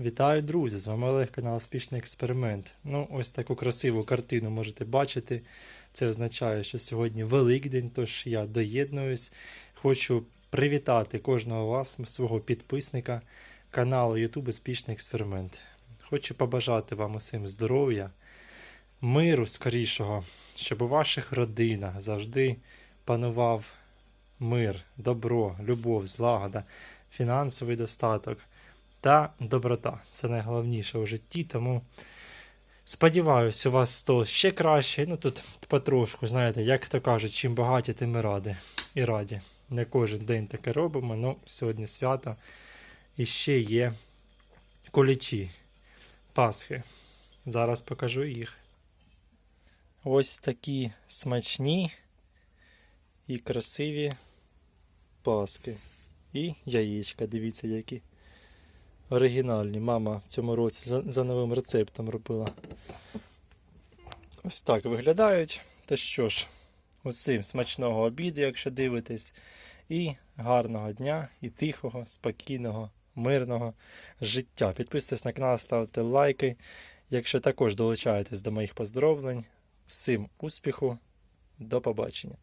Вітаю, друзі! З вами Олег, канал Успішний експеримент. Ну, ось таку красиву картину можете бачити. Це означає, що сьогодні Великдень, тож я доєднуюсь. Хочу привітати кожного вас, свого підписника каналу YouTube Успішний експеримент. Хочу побажати вам усім здоров'я, миру скорішого, щоб у ваших родинах завжди панував мир, добро, любов, злагода, фінансовий достаток та доброта. Це найголовніше у житті, тому сподіваюся, у вас то ще краще. Ну тут потрошку, знаєте, як то кажуть, чим багаті, тим і раді. І раді. Не кожен день таке робимо, ну сьогодні свято. І ще є кулічі Пасхи. Зараз покажу їх. Ось такі смачні і красиві паски. І яєчка, дивіться, які оригінальні. Мама в цьому році за, за новим рецептом робила. Ось так виглядають. Та що ж, усім смачного обіду, якщо дивитесь, і гарного дня, і тихого, спокійного, мирного життя. Підписуйтесь на канал, ставте лайки. Якщо також долучаєтесь до моїх поздоровлень, всім успіху, до побачення.